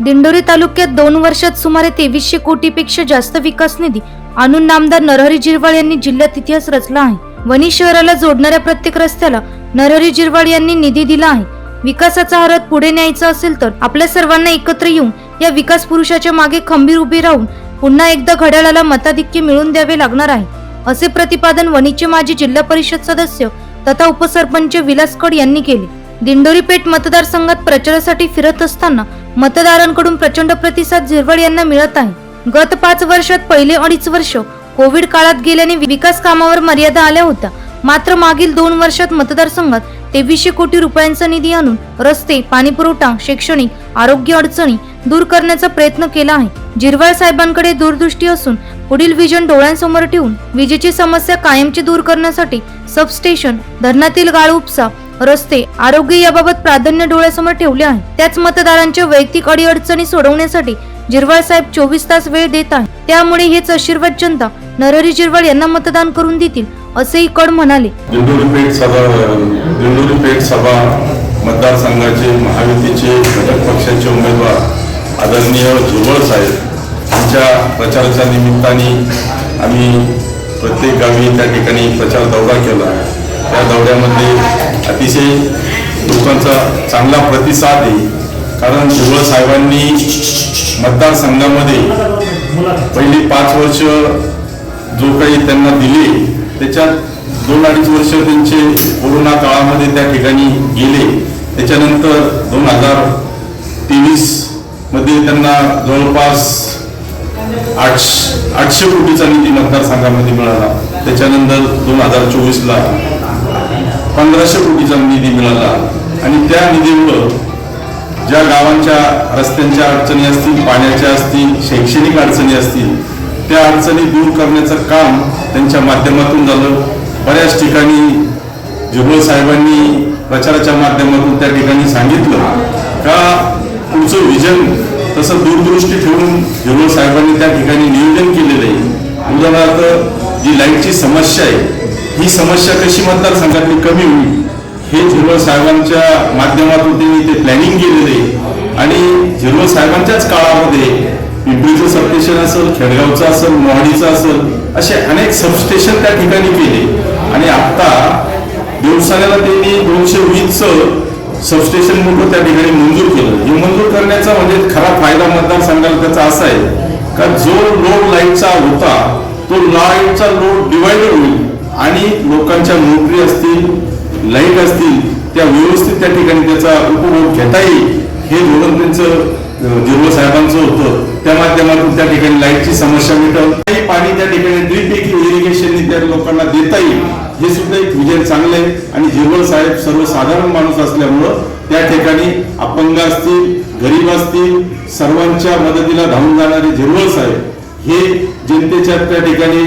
दिंडोरी तालुक्यात दोन वर्षात सुमारे तेवीसशे कोटीपेक्षा जास्त विकास निधी आणून नामदार नरहरी जिरवाळ यांनी जिल्ह्यात इतिहास रचला आहे. वणी शहराला जोडणाऱ्या प्रत्येक रस्त्याला नरहरी जिरवाळ यांनी निधी दिला आहे. विकासाचा हरत पुढे न्यायचा असेल तर आपल्या सर्वांना एकत्र येऊन या विकास पुरुषाच्या मागे खंबीर उभे राहून पुन्हा एकदा घड्याळाला मताधिक्य मिळवून द्यावे लागणार आहे असे प्रतिपादन वणीचे माजी जिल्हा परिषद सदस्य तथा उपसरपंच विलास कड यांनी केले. दिंडोरी पेठ मतदारसंघात प्रचारासाठी फिरत असताना मतदारांकडून प्रचंड प्रतिसाद झिरवळ यांना मिळत आहे. गत पाच वर्षात पहिले अडीच वर्ष कोविड काळात गेल्याने विकास कामावर मर्यादा आल्या होत्या. मात्र मागील दोन वर्षात मतदारसंघात तेवीसशे कोटी रुपयांचा निधी आणून रस्ते पाणीपुरवठा शैक्षणिक आरोग्य अडचणी दूर करण्याचा प्रयत्न केला आहे. जिरवाळ साहेबांकडे दूरदृष्टी असून पुढील विजन डोळ्यांसमोर ठेवून विजेची समस्या कायमची दूर करण्यासाठी सबस्टेशन धरणातील गाळ उपसा रस्ते आरोग्य याबाबत प्राधान्य डोळ्यासमोर ठेवले आहे. त्याच मतदारांच्या वैयक्तिक अडीअडचणी सोडवण्यासाठी जिरवाळ साहेब चोवीस तास वेळ देत आहे त्यामुळे हेच आशीर्वाद जनता नरहरी जिरवाळ यांना मतदान करून देतील असेही कड म्हणाले. दिंडोरी पेठ सभा दिंडोरी पेठ सभा मतदारसंघाचे महायुतीचे घटक पक्षाचे उमेदवार आदरणीय झुरवळ साहेब. यांच्या प्रचाराच्या निमित्ताने आम्ही प्रत्येक गावी त्या ठिकाणी प्रचार दौरा केला आहे. त्या दौऱ्यामध्ये अतिशय लोकांचा चांगला प्रतिसाद आहे. कारण जुवळ साहेबांनी मतदारसंघामध्ये पहिली पाच वर्ष जो काही त्यांना दिले त्याच्यात दोन अडीच वर्ष त्यांचे कोरोना काळामध्ये त्या ठिकाणी गेले. त्याच्यानंतर दोन हजार तेवीसमध्ये त्यांना जवळपास आठशे आठशे कोटीचा निधी मतदारसंघामध्ये मिळाला. त्याच्यानंतर दोन हजार चोवीसला पंधराशे कोटीचा निधी मिळाला. आणि त्या निधीमुळं ज्या गावांच्या रस्त्यांच्या अडचणी असतील पाण्याच्या असतील शैक्षणिक अडचणी असतील त्या अडचणी दूर करण्याचं काम त्यांच्या माध्यमातून झालं. बऱ्याच ठिकाणी जुगल साहेबांनी प्रचाराच्या माध्यमातून त्या ठिकाणी सांगितलं का पुढचं विजन तसं दूरदृष्टी ठेवून जुगल साहेबांनी त्या ठिकाणी नियोजन केलेलं आहे. उदाहरणार्थ जी लाईटची समस्या आहे ही समस्या कशी मतदारसंघातली कमी होईल हे झिरवळ साहेबांच्या माध्यमातून त्यांनी ते प्लॅनिंग केलेले आणि झिरवळ साहेबांच्याच काळामध्ये पिंपरीचं सबस्टेशन असेल खेडगावचं असेल मोहाडीचं असेल असे अनेक सबस्टेशन त्या ठिकाणी केले. आणि आता दिवसाला त्यांनी दोनशे वीसचं सबस्टेशन मोठं त्या ठिकाणी मंजूर केलं. हे मंजूर करण्याचा म्हणजे खरा फायदा मतदारसंघाला त्याचा असा आहे का जो लोड लाईटचा होता तो लाईटचा लोड डिवायडेड होईल. आणि लोकांच्या नोकरी असतील लाइट असतील त्या व्यवस्थित त्या ठिकाणी त्याचा उपभोग घेता येईल हे धोरण त्यांचं जिल्हा साहेबांचं होतं. त्या माध्यमातून त्या ठिकाणी लाईटची समस्या मिटव काही पाणी त्या ठिकाणी ड्रीप इरिगेशन त्या लोकांना देता येईल हे सुद्धा एक विजय चांगलं आहे आणि जिरवळ साहेब सर्वसाधारण माणूस असल्यामुळं त्या ठिकाणी अपंग असतील गरीब असतील सर्वांच्या मदतीला धावून जाणारे जिरवळ साहेब हे जनतेच्या त्या ठिकाणी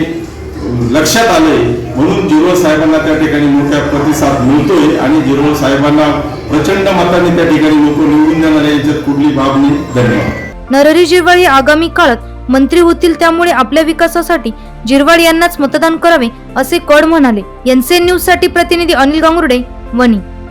लक्षात आले म्हणून जिरवळ साहेबांना त्या ठिकाणी मोठा प्रतिसाद मिळतोय आणि जिरवळ साहेबांना प्रचंड मताने त्या ठिकाणी लोक निवडून देणार याच्यात कुठली बाब नाही. धन्यवाद. नरहरी जिरवाळ हे आगामी काळात मंत्री होतील त्यामुळे आपल्या विकासासाठी जिरवाळ यांनाच मतदान करावे असे कड म्हणाले. एनसीएन न्यूजसाठी प्रतिनिधी अनिल गांगुर्डे वणी.